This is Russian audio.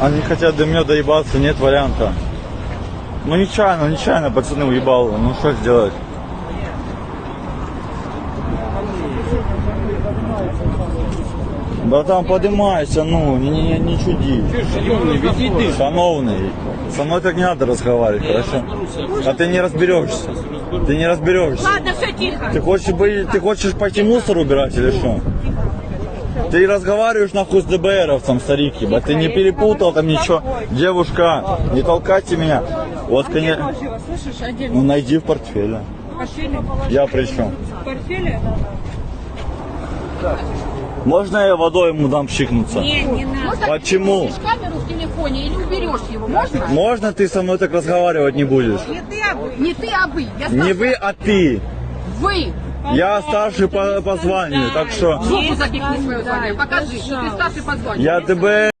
Они хотят до меня доебаться, нет варианта. Ну нечаянно, нечаянно пацаны уебал. Ну что сделать? Братан, поднимайся, ну, не, не, не чуди. Шановний, відійди. Шановный, со мной так не надо разговаривать, хорошо? А ты не разберешься. Ты не разберешься. Ладно, все тихо. Ты хочешь, быть, ты хочешь пойти мусор убирать или что? Ты разговариваешь нахуй с ДБРовцем, старик, ебать. Ты не перепутал там ничего. Девушка, не толкайте меня. Вот, конечно. Слышишь, отдельно. Ну найди в портфеле. Я при чем? В портфеле? Можно я водой ему дам пшикнуться? Не, не надо. Почему? Камеру в телефоне или уберешь его, можно? Можно ты со мной так разговаривать не будешь? Не ты, а вы. Не ты, а вы. Я Не вы, а ты. Вы. Я старший по, по званию, так что Жопу запихни. Покажи, ты старший по званию. я ДБР.